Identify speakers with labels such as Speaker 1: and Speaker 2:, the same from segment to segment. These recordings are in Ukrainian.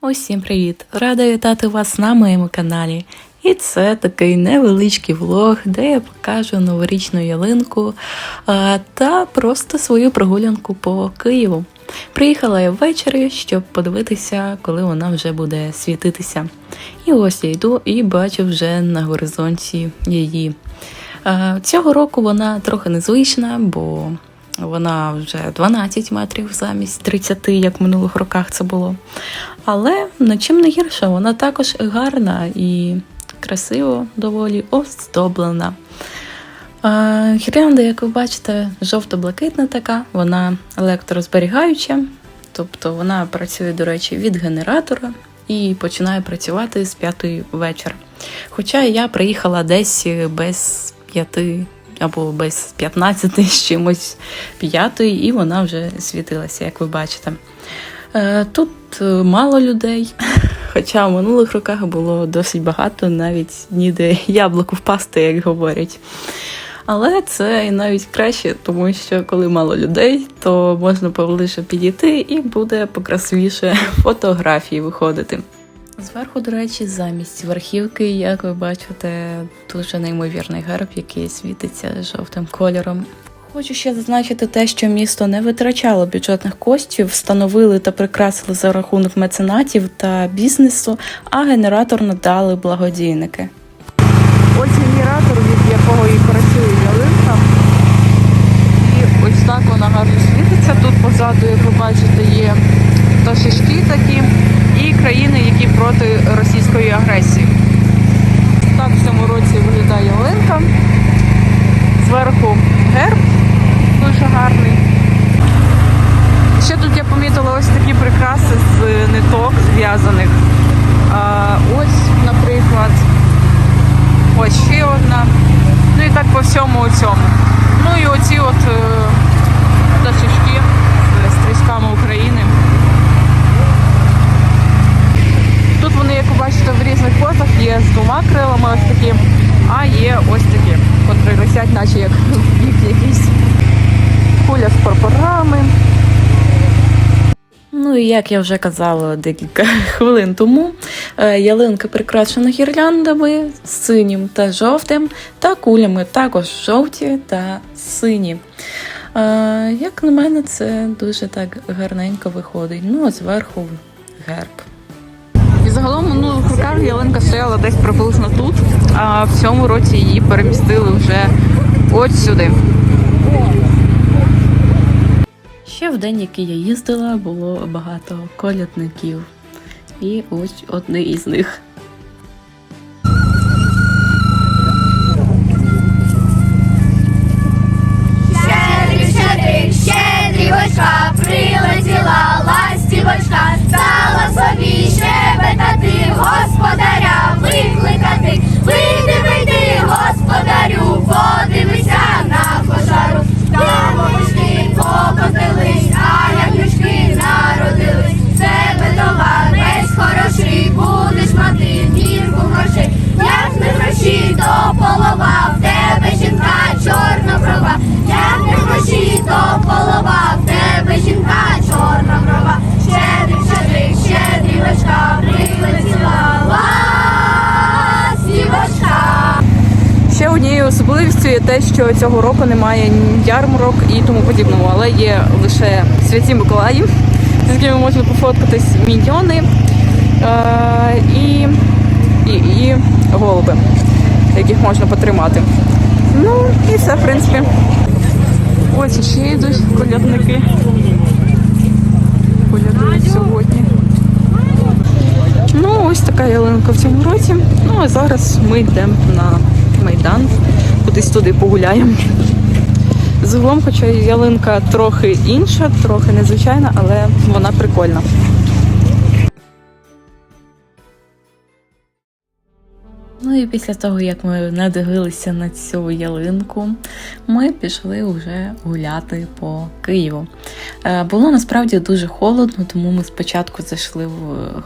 Speaker 1: Усім привіт! Рада вітати вас на моєму каналі. І це такий невеличкий влог, де я покажу новорічну ялинку та просто свою прогулянку по Києву. Приїхала я ввечері, щоб подивитися, коли вона вже буде світитися. І ось я йду і бачу вже на горизонті її. Цього року вона трохи незвична, бо вона вже 12 метрів замість 30, як в минулих роках це було. Але нічим не гірша, вона також гарна і красиво доволі оздоблена. Гірлянда, як ви бачите, жовто-блакитна така, вона електрозберігаюча, тобто вона працює, до речі, від генератора і починає працювати з п'ятої вечора. Хоча я приїхала десь без п'яти або без 15 з чимось п'ятої, і вона вже світилася, як ви бачите. Е, Тут е, мало людей, хоча в минулих роках було досить багато, навіть ніде яблуку впасти, як говорять. Але це і навіть краще, тому що коли мало людей, то можна поближче підійти і буде покрасивіше фотографії виходити. Зверху, до речі, замість верхівки, як ви бачите, дуже неймовірний герб, який світиться жовтим кольором. Хочу ще зазначити те, що місто не витрачало бюджетних коштів, встановили та прикрасили за рахунок меценатів та бізнесу, а генератор надали благодійники. Ось генератор, від якого і працює ялинка. І ось так вона гарно світиться. Тут позаду, як ви бачите, є пташечки такі і країни, які проти російської агресії. Так в цьому році виглядає ялинка. Зверху герб дуже гарний. Ще тут я помітила ось такі прикраси з ниток зв'язаних. А, ось, наприклад, ось ще одна. Ну і так по всьому цьому. Ну і оці от е, пташечки з стрічками України. Тут вони, як ви бачите, в різних позах є з двома крилами ось такі, а є ось такі, котрі висять, наче як бік якийсь куля з прапорами. Ну і як я вже казала декілька хвилин тому, е, ялинка прикрашена гірляндами синім та жовтим, та кулями також жовті та сині. Е, Як на мене, це дуже так гарненько виходить. Ну, а зверху герб. І загалом в минулих роках ялинка стояла десь приблизно тут, а в цьому році її перемістили вже от сюди. В день, який я їздила, було багато колядників. І ось одне із них. Те, що цього року немає ярмарок і тому подібного, але є лише святі Миколаї, з якими можна пофоткатись міньйони е- і, і, і голуби, яких можна потримати. Ну і все, в принципі. Ось ще йдуть колядники. Колядують сьогодні. Ну, ось така ялинка в цьому році. Ну, а зараз ми йдемо на майдан, кудись туди погуляємо. Загалом, хоча ялинка трохи інша, трохи незвичайна, але вона прикольна. Ну і після того, як ми надивилися на цю ялинку, ми пішли вже гуляти по Києву. Е, Було насправді дуже холодно, тому ми спочатку зайшли в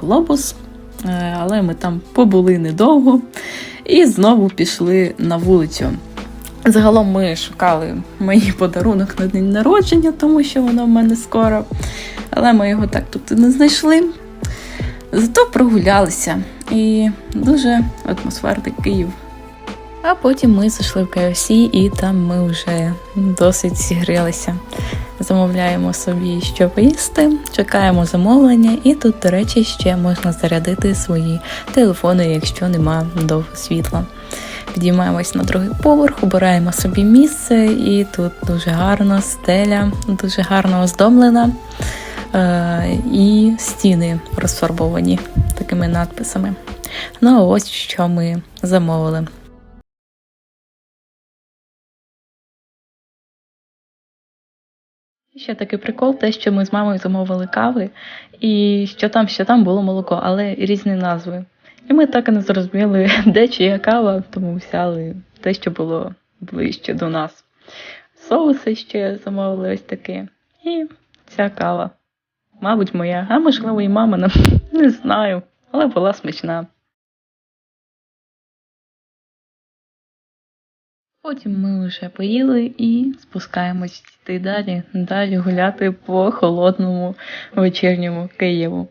Speaker 1: глобус, е, але ми там побули недовго і знову пішли на вулицю. Загалом ми шукали мені подарунок на день народження, тому що воно в мене скоро. Але ми його так тут і не знайшли. Зато прогулялися і дуже атмосферний Київ. А потім ми зайшли в KFC і там ми вже досить зігрілися. Замовляємо собі що поїсти, чекаємо замовлення, і тут, до речі, ще можна зарядити свої телефони, якщо нема довго світла. Підіймаємось на другий поверх, обираємо собі місце, і тут дуже гарно стеля, дуже гарно оздоблена. Е, і стіни розфарбовані такими надписами. Ну, а ось що ми замовили. Ще такий прикол, те, що ми з мамою замовили кави, і що там, що там було молоко, але різні назви. І ми так і не зрозуміли, де чия кава, тому взяли те, що було ближче до нас. Соуси ще замовили ось такі. І ця кава. Мабуть, моя, а можливо, і мамина. Не знаю, але була смачна. Потім ми вже поїли і спускаємось йти далі, далі гуляти по холодному вечірньому Києву.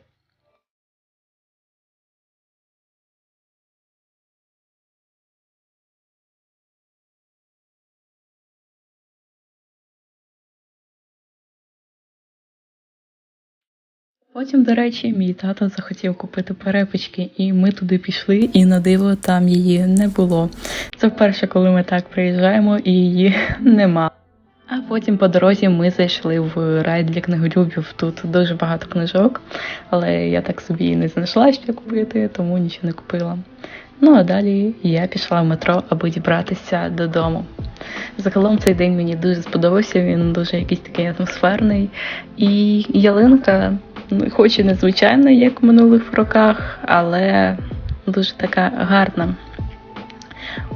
Speaker 1: Потім, до речі, мій тато захотів купити перепічки, і ми туди пішли, і на диво там її не було. Це вперше, коли ми так приїжджаємо, і її нема. А потім по дорозі ми зайшли в рай для книголюбів. Тут дуже багато книжок, але я так собі і не знайшла, що купити, тому нічого не купила. Ну а далі я пішла в метро, аби дібратися додому. Загалом цей день мені дуже сподобався, він дуже якийсь такий атмосферний. І ялинка, хоч і незвичайна, як в минулих роках, але дуже така гарна.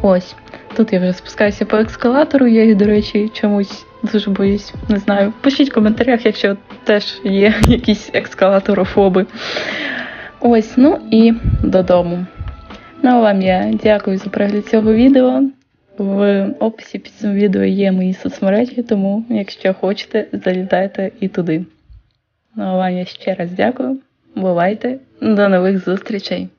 Speaker 1: Ось, тут я вже спускаюся по ескалатору, я їх, до речі, чомусь дуже боюсь. Не знаю. Пишіть в коментарях, якщо теж є якісь ескалаторофоби. Ось, ну і додому. Ну а вам я дякую за перегляд цього відео. В описі під цим відео є мої соцмережі, тому якщо хочете, залітайте і туди. Ну а вам я ще раз дякую. Бувайте, до нових зустрічей!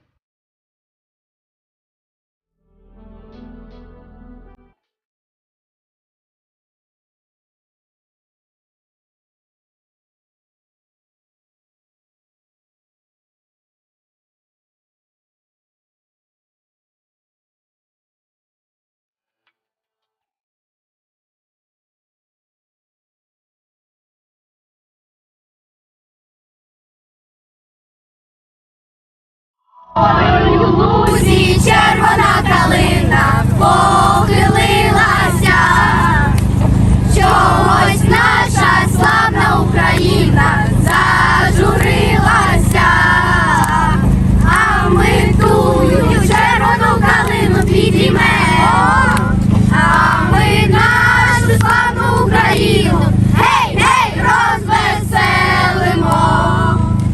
Speaker 2: Ой, у лузі червона калина,